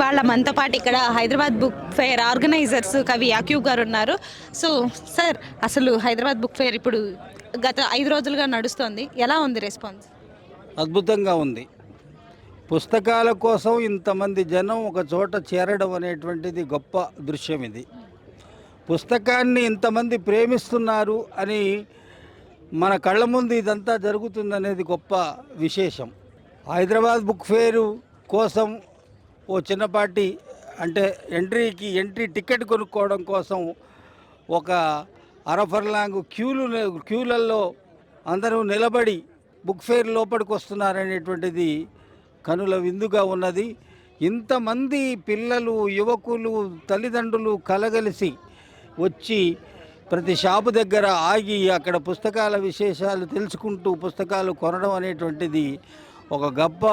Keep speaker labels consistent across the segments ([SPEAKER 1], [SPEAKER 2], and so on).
[SPEAKER 1] ఇవాళ మనతో పాటు ఇక్కడ హైదరాబాద్ బుక్ ఫేర్ ఆర్గనైజర్స్ కవి యాక్యూబ్ గారు ఉన్నారు. సో సార్ అసలు హైదరాబాద్ బుక్ ఫేర్ ఇప్పుడు గత ఐదు రోజులుగా నడుస్తోంది. ఎలా ఉంది రెస్పాన్స్?
[SPEAKER 2] అద్భుతంగా ఉంది. పుస్తకాల కోసం ఇంతమంది జనం ఒక చోట చేరడం అనేటువంటిది గొప్ప దృశ్యం ఇది. పుస్తకాన్ని ఇంతమంది ప్రేమిస్తున్నారు అని మన కళ్ళ ముందు ఇదంతా జరుగుతుందనేది గొప్ప విశేషం. హైదరాబాద్ బుక్ ఫేరు కోసం ఓ చిన్నపాటి అంటే ఎంట్రీకి ఎంట్రీ టికెట్ కొనుక్కోవడం కోసం ఒక అరఫర్లాంగ్ క్యూలు క్యూలల్లో అందరూ నిలబడి బుక్ ఫేర్ లోపలికి వస్తున్నారనేటువంటిది కనుల విందుగా ఉన్నది. ఇంతమంది పిల్లలు యువకులు తల్లిదండ్రులు కలగలిసి వచ్చి ప్రతి షాపు దగ్గర ఆగి అక్కడ పుస్తకాల విశేషాలు తెలుసుకుంటూ పుస్తకాలు కొనడం అనేటువంటిది ఒక గొప్ప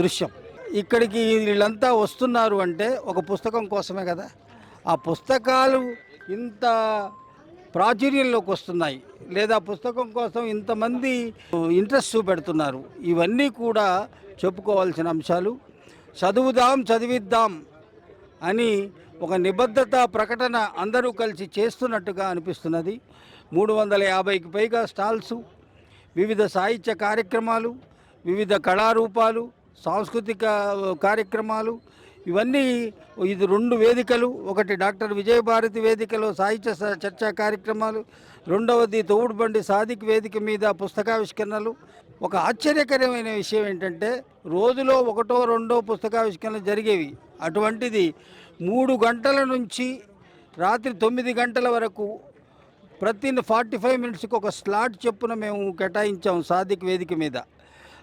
[SPEAKER 2] దృశ్యం. ఇక్కడికి వీళ్ళంతా వస్తున్నారు అంటే ఒక పుస్తకం కోసమే కదా. ఆ పుస్తకాలు ఇంత ప్రాచుర్యంలోకి వస్తున్నాయి. లేదా పుస్తకం కోసం ఇంతమంది ఇంట్రెస్ట్ చూపెడుతున్నారు. ఇవన్నీ కూడా చెప్పుకోవాల్సిన అంశాలు. చదువుదాం చదివిద్దాం అని ఒక నిబద్ధత ప్రకటన అందరూ కలిసి చేస్తున్నట్టుగా అనిపిస్తున్నది. మూడు వందల యాభైకి పైగా స్టాల్సు వివిధ సాహిత్య కార్యక్రమాలు వివిధ కళారూపాలు సాంస్కృతిక కార్యక్రమాలు ఇవన్నీ ఇది రెండు వేదికలు. ఒకటి డాక్టర్ విజయభారతి వేదికలో సాహిత్య చర్చా కార్యక్రమాలు. రెండవది తోడుబండి సాదిక్ వేదిక మీద పుస్తకావిష్కరణలు. ఒక ఆశ్చర్యకరమైన విషయం ఏంటంటే రోజులో ఒకటో రెండో పుస్తకావిష్కరణలు జరిగేవి. అటువంటిది మూడు గంటల నుంచి రాత్రి తొమ్మిది గంటల వరకు ప్రతి ఫార్టీ ఫైవ్ మినిట్స్కి ఒక స్లాట్ చెప్పున మేము కేటాయించాం సాదిక్ వేదిక మీద.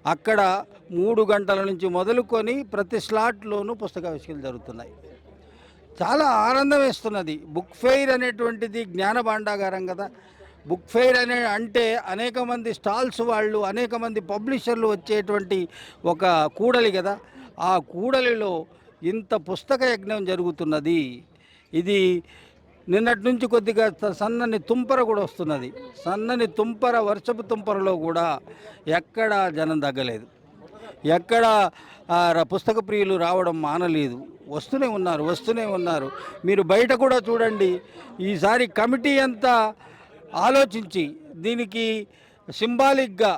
[SPEAKER 2] అక్కడ మూడు గంటల నుంచి మొదలుకొని ప్రతి స్లాట్లోనూ పుస్తకావిష్కరణలు జరుగుతున్నాయి. చాలా ఆనందం వేస్తున్నది. బుక్ ఫెయిర్ అనేటువంటిది జ్ఞాన భాండాగారం కదా. బుక్ ఫెయిర్ అనే అంటే అనేక మంది స్టాల్స్ వాళ్ళు అనేక మంది పబ్లిషర్లు వచ్చేటువంటి ఒక కూడలి కదా. ఆ కూడలిలో ఇంత పుస్తక యజ్ఞం జరుగుతున్నది. ఇది నిన్నటి నుంచి కొద్దిగా సన్నని తుంపర కూడా వస్తున్నది. సన్నని తుంపర వర్షపు తుంపరలో కూడా ఎక్కడా జనం తగ్గలేదు. ఎక్కడ పుస్తక ప్రియులు రావడం మానలేదు. వస్తూనే ఉన్నారు వస్తూనే ఉన్నారు. మీరు బయట కూడా చూడండి ఈసారి కమిటీ అంతా ఆలోచించి దీనికి సింబాలిక్గా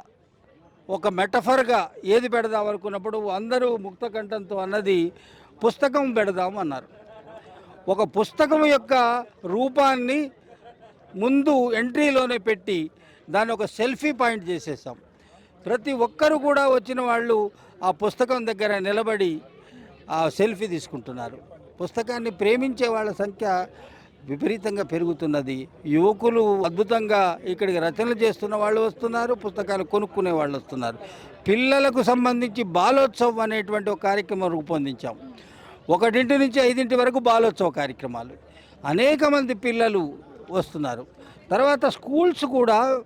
[SPEAKER 2] ఒక మెటఫర్గా ఏది పెడదాం అనుకున్నప్పుడు అందరూ ముక్త కంఠంతో అన్నది పుస్తకం పెడదాం అన్నారు. ఒక పుస్తకం యొక్క రూపాన్ని ముందు ఎంట్రీలోనే పెట్టి దాన్ని ఒక సెల్ఫీ పాయింట్ చేసేసాం. ప్రతి ఒక్కరు కూడా వచ్చిన వాళ్ళు ఆ పుస్తకం దగ్గర నిలబడి ఆ సెల్ఫీ తీసుకుంటున్నారు. పుస్తకాన్ని ప్రేమించే వాళ్ళ సంఖ్య విపరీతంగా పెరుగుతున్నది. యువకులు అద్భుతంగా ఇక్కడికి రచనలు చేస్తున్న వాళ్ళు వస్తున్నారు పుస్తకాలు కొనుక్కునే వాళ్ళు వస్తున్నారు. పిల్లలకు సంబంధించి బాలోత్సవం అనేటువంటి ఒక కార్యక్రమం రూపొందించాం. ఒకటింటి నుంచి ఐదింటి వరకు బాలోత్సవ కార్యక్రమాలు. అనేక మంది పిల్లలు వస్తున్నారు. తర్వాత స్కూల్స్ కూడా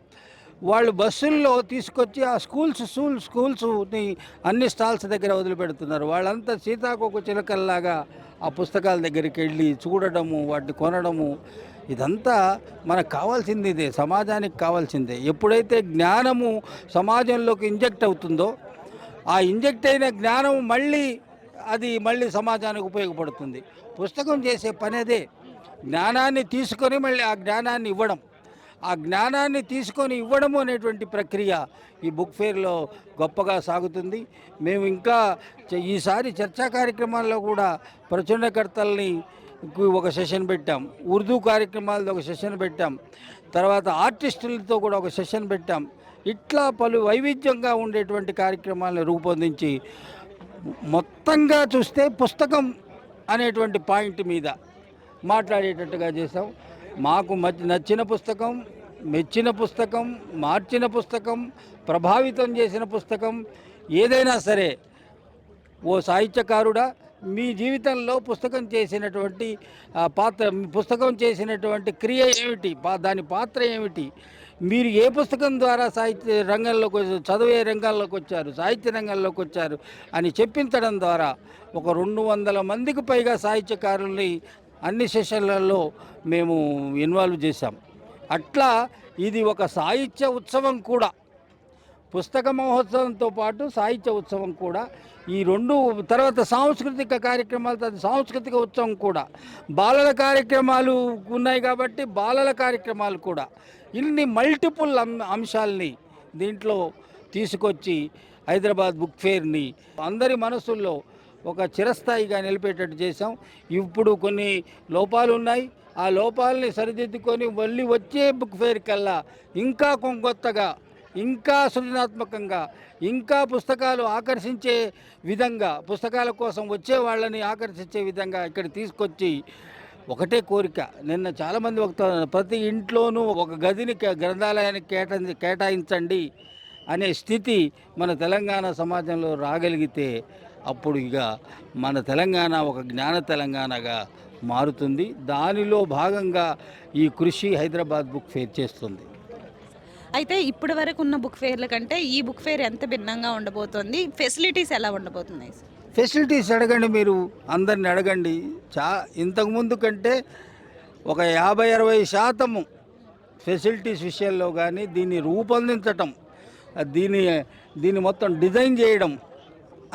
[SPEAKER 2] వాళ్ళు బస్సుల్లో తీసుకొచ్చి ఆ స్కూల్స్ స్కూల్ స్కూల్స్ని అన్ని స్టాల్స్ దగ్గర వదిలిపెడుతున్నారు. వాళ్ళంతా సీతాకోక చిలకల్లాగా ఆ పుస్తకాల దగ్గరికి వెళ్ళి చూడడము వాటిని కొనడము ఇదంతా మనకు కావాల్సింది ఇదే సమాజానికి కావాల్సిందే. ఎప్పుడైతే జ్ఞానము సమాజంలోకి ఇంజెక్ట్ అవుతుందో ఆ ఇంజెక్ట్ అయిన జ్ఞానం మళ్ళీ అది మళ్ళీ సమాజానికి ఉపయోగపడుతుంది. పుస్తకం చేసే పని అదే జ్ఞానాన్ని తీసుకొని మళ్ళీ ఆ జ్ఞానాన్ని ఇవ్వడం. ఆ జ్ఞానాన్ని తీసుకొని ఇవ్వడము అనేటువంటి ప్రక్రియ ఈ బుక్ ఫేర్లో గొప్పగా సాగుతుంది. మేము ఇంకా ఈసారి చర్చా కార్యక్రమాల్లో కూడా ప్రచురణకర్తల్ని ఒక సెషన్ పెట్టాం. ఉర్దూ కార్యక్రమాలతో ఒక సెషన్ పెట్టాం. తర్వాత ఆర్టిస్టులతో కూడా ఒక సెషన్ పెట్టాం. ఇట్లా పలు వైవిధ్యంగా ఉండేటువంటి కార్యక్రమాలను రూపొందించి మొత్తంగా చూస్తే పుస్తకం అనేటువంటి పాయింట్ మీద మాట్లాడేటట్టుగా చేసాం మాకు నచ్చిన పుస్తకం మెచ్చిన పుస్తకం మార్చిన పుస్తకం ప్రభావితం చేసిన పుస్తకం ఏదైనా సరే ఓ సాహిత్యకారుడా మీ జీవితంలో పుస్తకం చేసినటువంటి పాత్ర మీ పుస్తకం చేసినటువంటి క్రియ ఏమిటి? దాని పాత్ర ఏమిటి? మీరు ఏ పుస్తకం ద్వారా సాహిత్య రంగంలోకి చదివే రంగాల్లోకి వచ్చారు? సాహిత్య రంగంలోకి వచ్చారు? అని చెప్పించడం ద్వారా ఒక రెండు వందల మందికి పైగా సాహిత్యకారుల్ని అన్ని సెషన్లలో మేము ఇన్వాల్వ్ చేశాం. అట్లా ఇది ఒక సాహిత్య ఉత్సవం కూడా. పుస్తక మహోత్సవంతో పాటు సాహిత్య ఉత్సవం కూడా. ఈ రెండు తర్వాత సాంస్కృతిక కార్యక్రమాలు తర్వాత సాంస్కృతిక ఉత్సవం కూడా. బాలల కార్యక్రమాలు ఉన్నాయి కాబట్టి బాలల కార్యక్రమాలు కూడా. ఇన్ని మల్టిపుల్ అం- దీంట్లో తీసుకొచ్చి హైదరాబాద్ బుక్ ఫేర్ని అందరి మనసుల్లో ఒక చిరస్థాయిగా నిలిపేటట్టు చేసాం ఇప్పుడు కొన్ని లోపాలు ఉన్నాయి. ఆ లోపాలని సరిదిద్దుకొని మళ్ళీ వచ్చే బుక్ ఫేర్ కల్లా ఇంకా కొంకొత్తగా ఇంకా సృజనాత్మకంగా ఇంకా పుస్తకాలు ఆకర్షించే విధంగా పుస్తకాల కోసం వచ్చే వాళ్ళని ఆకర్షించే విధంగా ఇక్కడ తీసుకొచ్చి ఒకటే కోరిక. నిన్న చాలామంది ఒక ప్రతి ఇంట్లోనూ ఒక గదిని గ్రంథాలయానికి కేటా కేటాయించండి అనే స్థితి మన తెలంగాణ సమాజంలో రాగలిగితే అప్పుడు ఇక మన తెలంగాణ ఒక జ్ఞాన తెలంగాణగా మారుతుంది. దానిలో భాగంగా ఈ కృషి హైదరాబాద్ బుక్ ఫేర్ చేస్తుంది.
[SPEAKER 1] అయితే ఇప్పటి వరకు ఉన్న బుక్ ఫేర్ల కంటే ఈ బుక్ ఫేర్ ఎంత భిన్నంగా ఉండబోతోంది? ఫెసిలిటీస్ ఎలా ఉండబోతున్నాయి?
[SPEAKER 2] ఫెసిలిటీస్ అడగండి మీరు అందరిని అడగండి. చా ఇంతకుముందు కంటే ఒక యాభై అరవై శాతము ఫెసిలిటీస్ విషయంలో కానీ దీన్ని రూపొందించటం దీని దీన్ని మొత్తం డిజైన్ చేయడం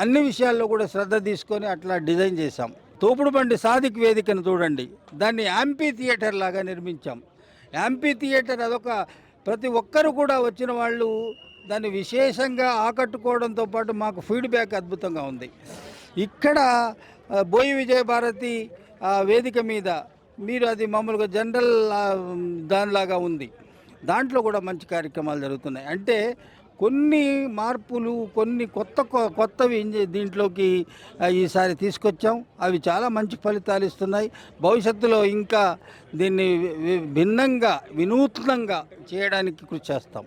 [SPEAKER 2] అన్ని విషయాల్లో కూడా శ్రద్ధ తీసుకొని అట్లా డిజైన్ చేశాం. తోపుడు బండి సాదిక్ వేదికను చూడండి. దాన్ని యాంపీ థియేటర్ లాగా నిర్మించాం. యాంపీ థియేటర్ అదొక ప్రతి ఒక్కరు కూడా వచ్చిన వాళ్ళు దాన్ని విశేషంగా ఆకట్టుకోవడంతో పాటు మాకు ఫీడ్బ్యాక్ అద్భుతంగా ఉంది. ఇక్కడ బోయి విజయభారతి వేదిక మీద మీరు అది మామూలుగా జనరల్ దానిలాగా ఉంది. దాంట్లో కూడా మంచి కార్యక్రమాలు జరుగుతున్నాయి. అంటే కొన్ని మార్పులు కొన్ని కొత్త కొ- కొత్తవి ఇంజ- దీంట్లోకి ఈసారి తీసుకొచ్చాం. అవి చాలా మంచి ఫలితాలు ఇస్తున్నాయి. భవిష్యత్తులో ఇంకా దీన్ని భిన్నంగా వినూత్నంగా చేయడానికి కృషి చేస్తాం.